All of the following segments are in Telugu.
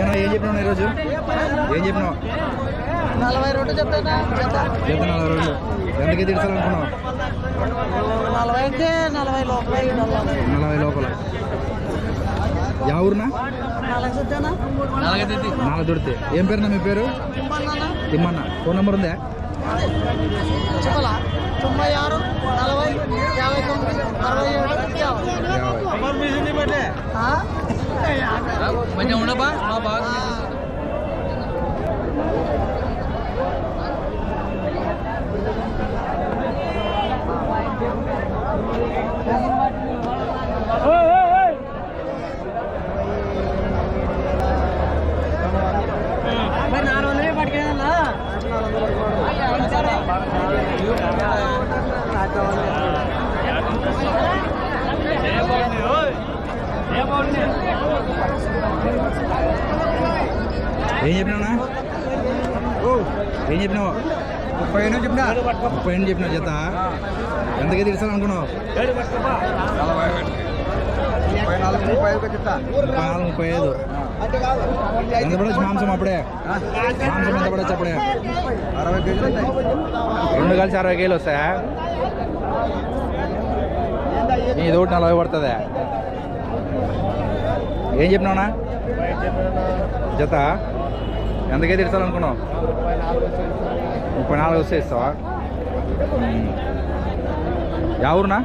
ఏనా ఏం చెప్పినావు ఈరోజు? ఏం చెప్పినావు? నలభై రెండు చెప్తానా జత నలభై ఎంతకి తీర్చాలనుకున్నావు? నలభై అయితే నలభై లోపల. నలభై లోపల. యా ఊరునా? నాలుగు దొడితే ఏం పేరునా మీ పేరు? తిమ్మన్న. ఫోన్ నెంబర్ ఉందా? చెప్పాలా. తొంభై ఆరు నలభై యాభై తొమ్మిది అరవై ఏడు యాభై? కొంచెం ఉండబా ఆ. మరి ఏం చెప్పినావునా ఏం చెప్పినావు? ముప్పై ఎనిమిది చెప్పినా? ముప్పై ఎనిమిది చెప్పినావు జత. ఎంతకి తీర్చాలనుకున్నావు ముప్పై నాలుగు ముప్పై ఐదు ఎంత పడవచ్చు మాంసం అప్పుడే? మాంసం ఎంత పడవచ్చు అప్పుడే? అరవై కేజీలు రెండు కలిసి అరవై కేజీలు వస్తాయా? ఇది ఒకటి నలభై పడుతుందా? ఏం చెప్పినావునా జత? ఎంతకే తీర్చాలనుకున్నావు ముప్పై నాలుగు వస్తే ఇస్తావా? ఊరునా?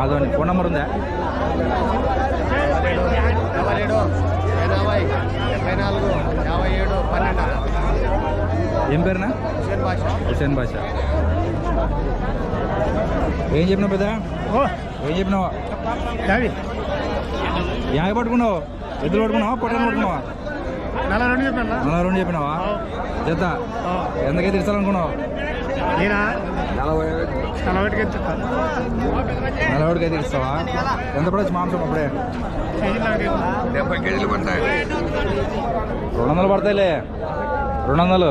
అదోని ఫోన్ నెంబర్ ఉందా? ఏం పేరునా? హుసేన్ బాషా. ఏం చెప్పినావు పెద్ద? ఏం చెప్పినావు? యాభై పట్టుకున్నావు? ఎద్దులు పట్టుకున్నావా? పొట్టలు పట్టుకున్నావా? నలభై రెండు చెప్పినావా? జత ఎంతకే తీర్చాలనుకున్నావు నేనా నలభై నలభై ఒకటికి చెప్తాను నలభై ఒకటికి తీరుస్తావా ఎంత పడవచ్చు మాంసం అప్పుడే? డెబ్బై కేజీలు పడతాయి. రెండు వందలు పడతాయిలే రెండు వందలు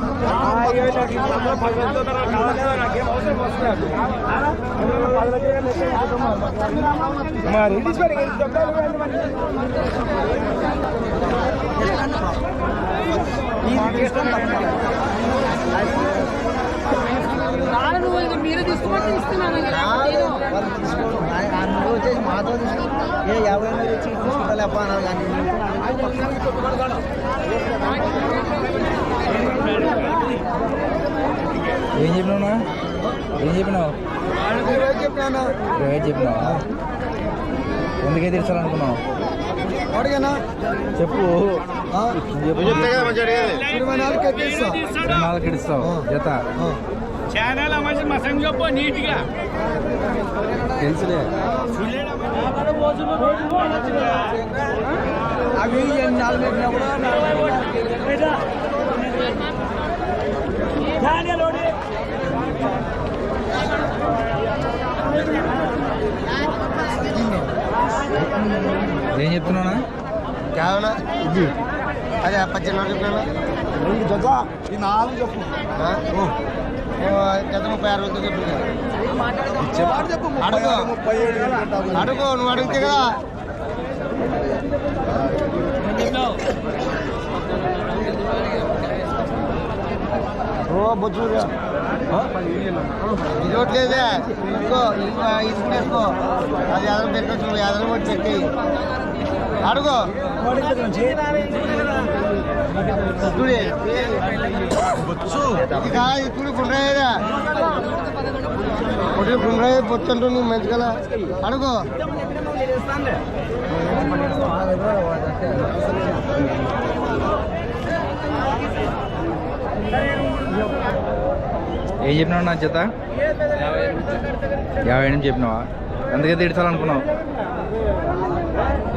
మీరే తీసుకోమంటే ఇస్తున్నాను వచ్చేసి మాతో తీసుకో ఏ యాభై ఎనిమిది వచ్చి తీసుకుంటా లేప అన్నారు కానీ. ఏం చెప్పినావునా ఏం చెప్పినావు? చెప్పాను ఇరవై చెప్పినావా? ఎందుకే తీర్చాలనుకున్నావు అడిగానా చెప్పు. నాలుగు ఇస్తావు జత. ఛానల్ నీట్గా. తెలుసులే. అవి నాలుగు ఏం చెప్తున్నావునా కేవలం ఇది. అదే పద్దెనిమిది జత. ఈ నాలుగు చెప్పు జత ముప్పై ఆరు వందలు చెప్పు అడుగు. అడుగు నువ్వు అడిగితే కదా. ఓ బొచ్చు ఇది ఒకట్లేదే ఇంకో ఇసుకేసుకో. అది ఎదలు పెట్టచ్చు ఎదలు కూడా చెక్కి అడుగు. చూడే. ఇది కాదు ఇప్పుడు గుండ్రాయేదా ఒకటి గుండ్రాయ బొచ్చు అంటూ నువ్వు మంచిగా అడుగు. ఏం చెప్పినావు నా చేత యాభై ఎనిమిది చెప్పినావా? అందుకే తీర్చాలనుకున్నావు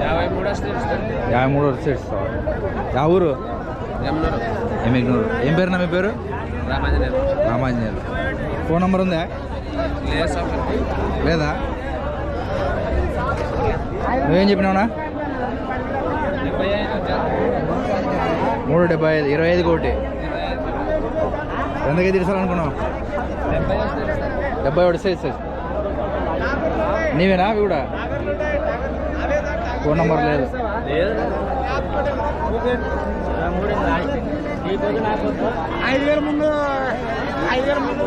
యాభై మూడు యాభై మూడు తీర్చావా యా ఊరు? ఎమ్మిగ్నూరు. ఏం పేరు నా మీ పేరు? రామాంజనేయులు. రామాంజనేయులు. ఫోన్ నెంబర్ ఉందా? లేదు నువ్వేం చెప్పినావునా? మూడు డెబ్బై ఐదు ఇరవై ఐదు కోటి. ఎంతకే తీర్చాలనుకున్నావు డెబ్బై ఒకటి సైజ్ సైజ్ నీవేనా అవి కూడా? ఫోన్ నెంబర్ లేదు. ఐదు వేల ముందు ఐదు వేల ముందు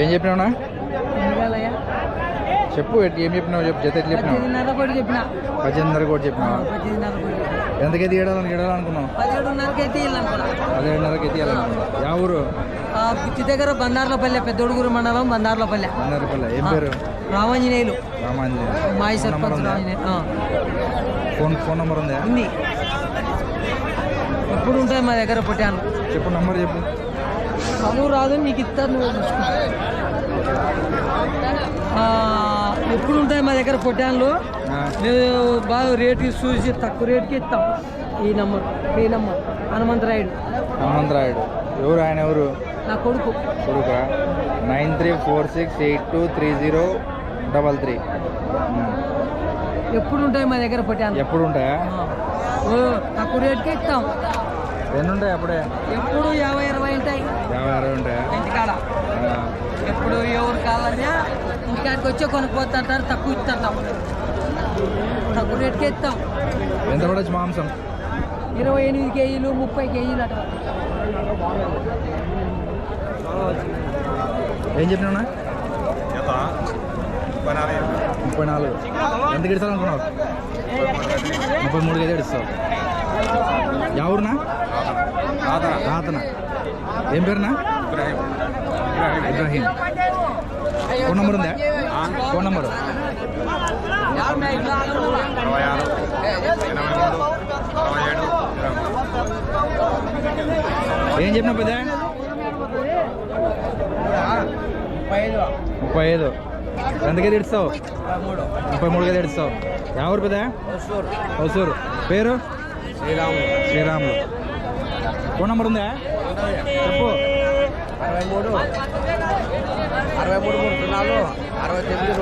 ఏం చెప్పినావునా? చెప్పు ఏం చెప్పినావు? చెప్పు జత ఎట్లా చెప్పినావు? పద్దెనిమిదిన్నర కోటి చెప్పిన. పద్దెనిమిదిన్నర కోటి చెప్పినావా? పద్దెనిమిదిన్నర కోటి ఎంతకే తీయడానికి తీయడాలనుకున్నావు పదిహేడున్నరకి అయితే ఇల్లనుకున్నా పదిహేడున్నరకి తీయాలనుకున్నావు. యా ఊరు? పిచ్చి దగ్గర బందార్లపల్లె పెద్దొడుగురు మండలం బందార్లపల్లె. వంద రూపాయలు ఏం పేరు? Ramanjaneyulu. Sarpanch Ramanjaneyulu. Phone phone number ఉందా? ఉంది. ఎప్పుడు ఉంటాయి మా దగ్గర పొట్టాను చెప్పు నెంబర్ చెప్పు. చదువు రాదు నీకు ఇస్తారు నువ్వు ఎప్పుడు ఉంటాయి మా దగ్గర పొట్టాన్లు ఆ, మేము బాగా రేటుకి చూసి తక్కువ రేటుకి ఇస్తాం. ఈ నంబర్ ఈ నంబర్ హనుమంతరాయుడు. హనుమంతరాయుడు. ఎవరు ఆయన ఎవరు? నా కొడుకు. కొడుక? Nine three four six eight two three zero double three. ఎప్పుడు ఉంటాయి మా దగ్గర పొట్టాను ఎప్పుడు ఉంటాయా? తక్కువ రేటుకి ఇస్తాం. ఎన్ని ఉంటాయి అప్పుడే? ఎప్పుడు యాభై అరవై ఉంటాయా ఇంటికాడ ఆ, ఎప్పుడు ఎవరు కావాలన్నా ఇంటికాడికి వచ్చి కొనుక్కోతుంటారు తక్కువ ఇస్తుంటాం తక్కువ రేటుకి ఇస్తాం. ఎంత పడచ్చు మాంసం? ఇరవై ఎనిమిది కేజీలు ముప్పై కేజీలు అట్లా. ఏం చెప్పినా ముప్పై నాలుగు. ఎంత గిడతాలనుకున్నావు ముప్పై మూడు కేజీ ఇస్తావు. ఎవరునా రాతన ఏం పేరునా? ఇబ్రాహీం. ఫోన్ నెంబర్ ఉందా? Phone number. ఏం చెప్పినా పెద్ద? ముప్పై ఐదు. ఎంతకే తిడుస్తావు ముప్పై మూడుగా తిడుస్తావు ఎవరు పెద్ద? హౌసూరు. పేరు? శ్రీరాములు. శ్రీరాములు. ఫోన్ నెంబర్ ఉందా? చెప్పు. అరవై మూడు. అరవై మూడు మూడు నాలుగు అరవై తొమ్మిది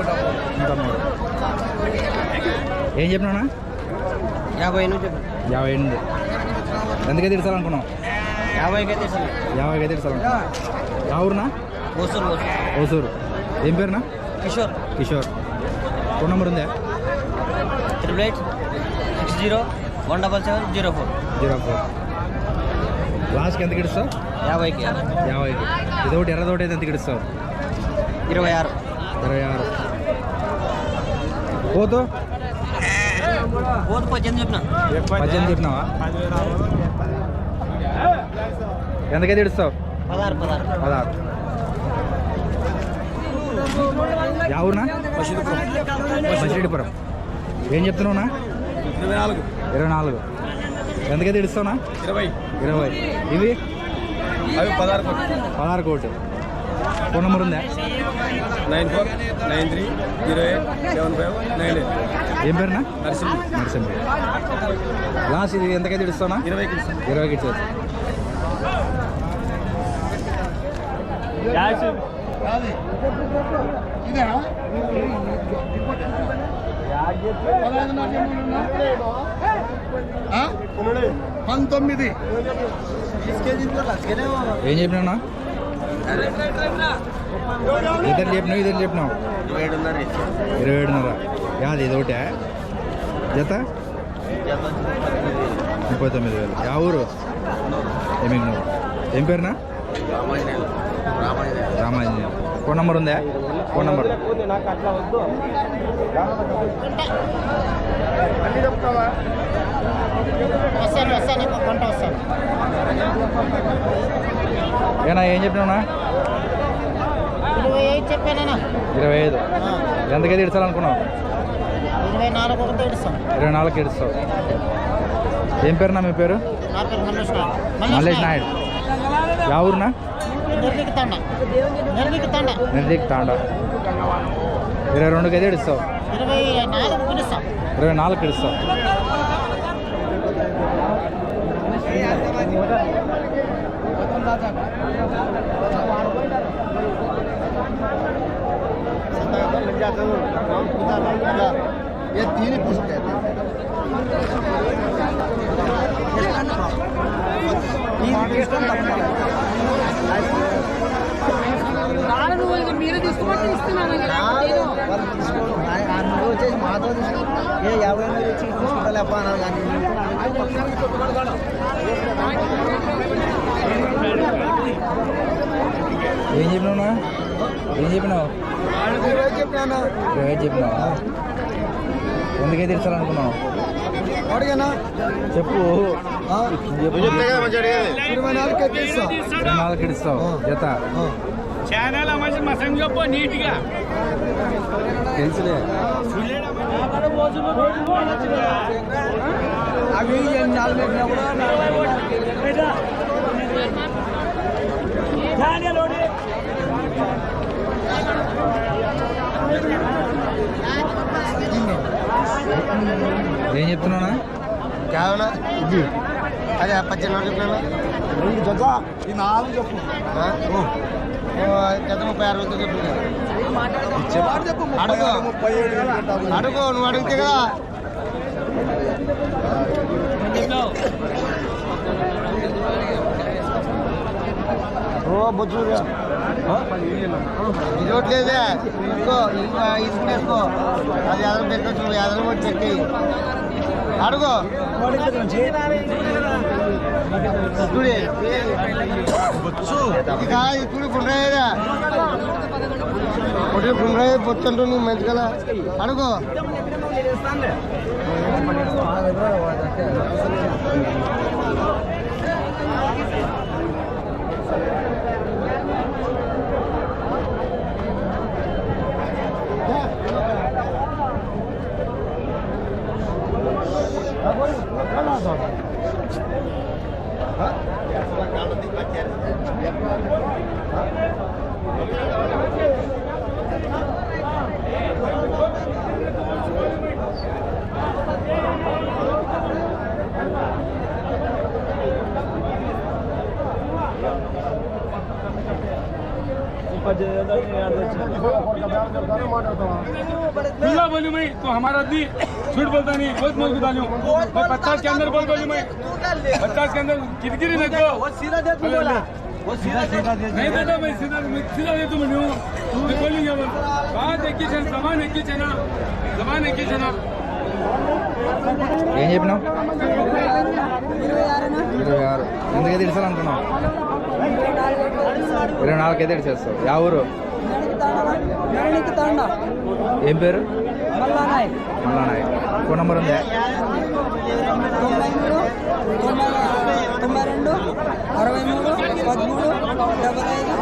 నూట మూడు ఏం చెప్పినా యాభై ఎనిమిది యాభై ఎనిమిది. ఎంతకే తిడతాలనుకున్నావు యాభైకి అయితే యాభైకి తిడతాలనుకున్నావు ఎవరునా వసూలు వసూలు హౌసూరు ఏం పేరునా? కిషోర్. కిషోర్. ఫోన్ నెంబర్ ఉందా? Triple eight six zero one double seven zero four. Zero four. లాస్ట్కి ఎంత గిడుస్తావు యాభైకి. యాభైకి. ఇదొకటి ఎర్రదోటి అయితే ఎంత గిడుస్తావు ఇరవై ఆరు. ఇరవై ఆరు. పోతూ. పద్దెనిమిది చెప్పిన. పద్దెనిమిది చెప్పినావా? ఎంతకైతే ఇడుస్తావు పదహారు పదహారు. పదహారు. యావునా మసిరెడ్డిపురం ఏం చెప్తున్నావునా ఇరవై నాలుగు. ఇరవై నాలుగు. ఎంతకైతే ఇడుస్తావునా ఇరవై. ఇరవై. ఇవి? అవి పదహారు పదహారు కోటి ఫోన్ నెంబర్ ఉందా? Nine four nine three zero eight seven five nine eight. ఏం పేరునా? నరసింహ. నరసింహ. లాస్ట్ ఇది ఎంతకైతే ఇడుస్తావునా ఇరవైకి ఇరవైకి ఇచ్చేది పంతొమ్మిది. ఏం చెప్పినా ఇద్దరు చెప్పినావు ఇద్దరు చెప్పినావు. ఇరవై ఏడున్నర యాది ఇది ఒకటే. జత? ముప్పై తొమ్మిది వేలు. యా ఊరు? ఎమిగ్నూరు ఏం పేరునా? రామాంజనేయ ఫోన్ నెంబర్ ఉందా? Phone number. ఏనా ఏం చెప్పానా ఇరవై ఐదు. ఎంతకైతే ఇడ్చాలనుకున్నావు ఇరవై నాలుగు ఇరవై నాలుగుకి ఇడుస్తావు ఏం పేరునా మీ పేరు? మల్లేష్ నాయుడు. యా ఊరునా? నిర్లికి తండ నిర్లికి తండ నిర్దీక్ తాండా ఇరవై రెండుకి అయితే ఇడుస్తావు ఇరవై నాలుగు పిలుస్తాం ఇరవై నాలుగుకి ఇడుస్తావు ये तीन पुस्तक है నేను. నువ్వు వచ్చేసి మాతో తీసుకో ఏ యాభై మంది వచ్చి తీసుకుంటా లేపా అన్నారు కానీ ఏం చెప్పినావునా ఏం చెప్పినావు? చెప్పాను చెప్పినావా? ఎందుకైతే ఇడ్చాలనుకున్నావు అడిగానా? చెప్పు. చెప్పు. ఇరవై నాలుగు ఇడుస్తావు జత. ఛానల్ అమ్మాయి మా సంగప్ప నీట్గా. తెలుసులే అవి ఏం చెప్తున్నావునా? కేవలం ఇది. అదే పద్దెనిమిది చెప్పాను జత. ఈ నాలుగు చెప్పు జత ముప్పై ఆరు వందలు చెప్పు. అడుగు. అడుగు నువ్వు అడిగితే కదా. ఓ బొచ్చు ఇది ఒకట్లేదే ఇంకో ఇంకా తీసుకునేసుకో అది పెట్టచ్చు ఎదలు వచ్చి చెక్కి అడుగు. ఇది కాదు ఇప్పుడు గుండ్రాయేదా ఒకటి గుండ్రాయి పొత్తుంటూ నువ్వు మంచి కదా అడుగు. खुला बोली मैं तो हमारा दी झूठ बोलता नहीं बहुत मज़बूत डालियों मैं पचास के अंदर बोल बोली मैं पचास के अंदर किरकिरी नहीं को? नहीं देता मैं सीधा सीधा दे तू मैं मैं बोलेंगे बात एक ही है जबान एक ही है जबान एक ही है ना। ఏం చెప్పినావు? ఇరవై ఆరు. ఎందుకైతే ఇడ్చాలనుకున్నావు? ఇరవై నాలుగుకి అయితే యా ఊరు? ఏం పేరు? మల్లానాయ్ ఫోన్ నెంబర్ ఉందా? తొంభై రెండు అరవై మూడు పదమూడు డెబ్బై ఐదు